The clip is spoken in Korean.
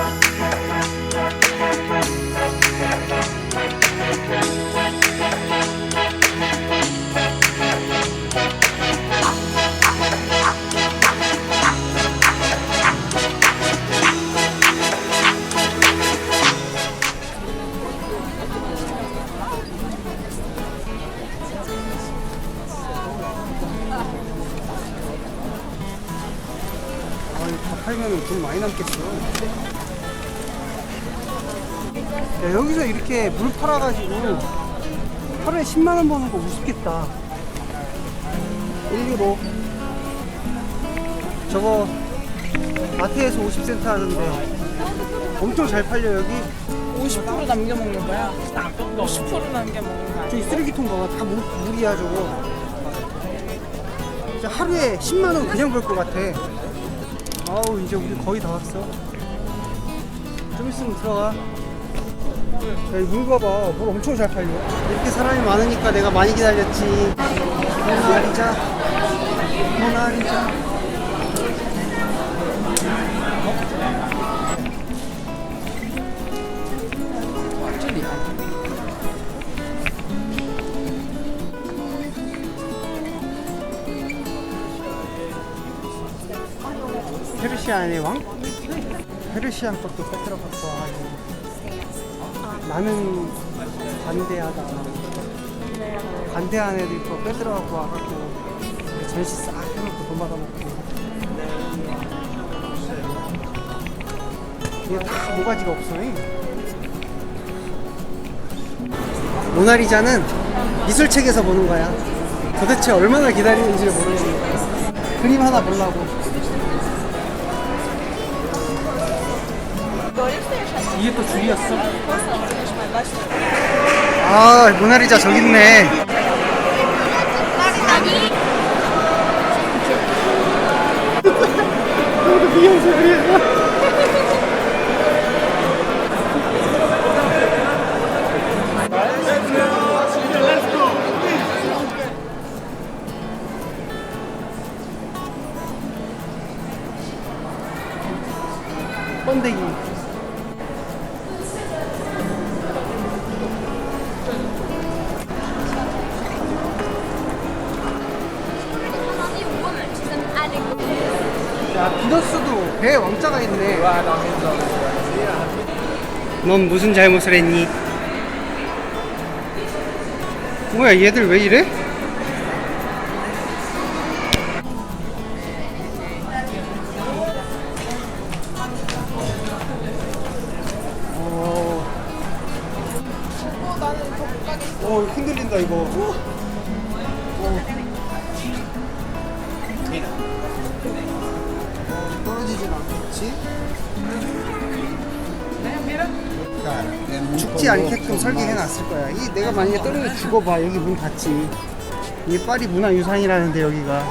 아, 다 팔면 돈 많이 남겠어. 야, 여기서 이렇게 물 팔아가지고 하루에 10만원 버는 거 우습겠다. 1유로. 저거 마트에서 50센트 하는데 엄청 잘 팔려, 여기. 50% 남겨 먹는 거야? 50% 남겨 먹는 거야? 저기 쓰레기통 봐봐. 다 물, 물이야, 저거. 진짜 하루에 10만원 그냥 벌 것 같아. 아우, 이제 우리 거의 다 왔어. 좀 있으면 들어가. 야, 이물 봐봐. 물 엄청 잘 팔려. 이렇게 사람이 많으니까 내가 많이 기다렸지. 모나리자. 모나리자. 페르시안의 왕? 페르시안 것도 갖고 와가지고 나는 관대한 애들 거 빼들어 갖고 와갖고 전시 싹 해놓고 돈 받아먹고. 이거 다 모가지가 없어 잉? 모나리자는 미술책에서 보는 거야. 도대체 얼마나 기다리는지를 모르겠네. 그림 하나 보려고 이게 또 줄이었어? 아 모나리자 저기 있네 번데기 야 비너스도 배에 왕자가 있네 넌 무슨 잘못을 했니? 뭐야 얘들 왜 이래? 어, 어 흔들린다 이거 어. 떨어지진 않겠지? 죽지 않게끔 설계해 놨을 거야. 이 내가 만약에 떨어져 죽어봐 여기 문 닫지. 이게 파리 문화유산이라는데 여기가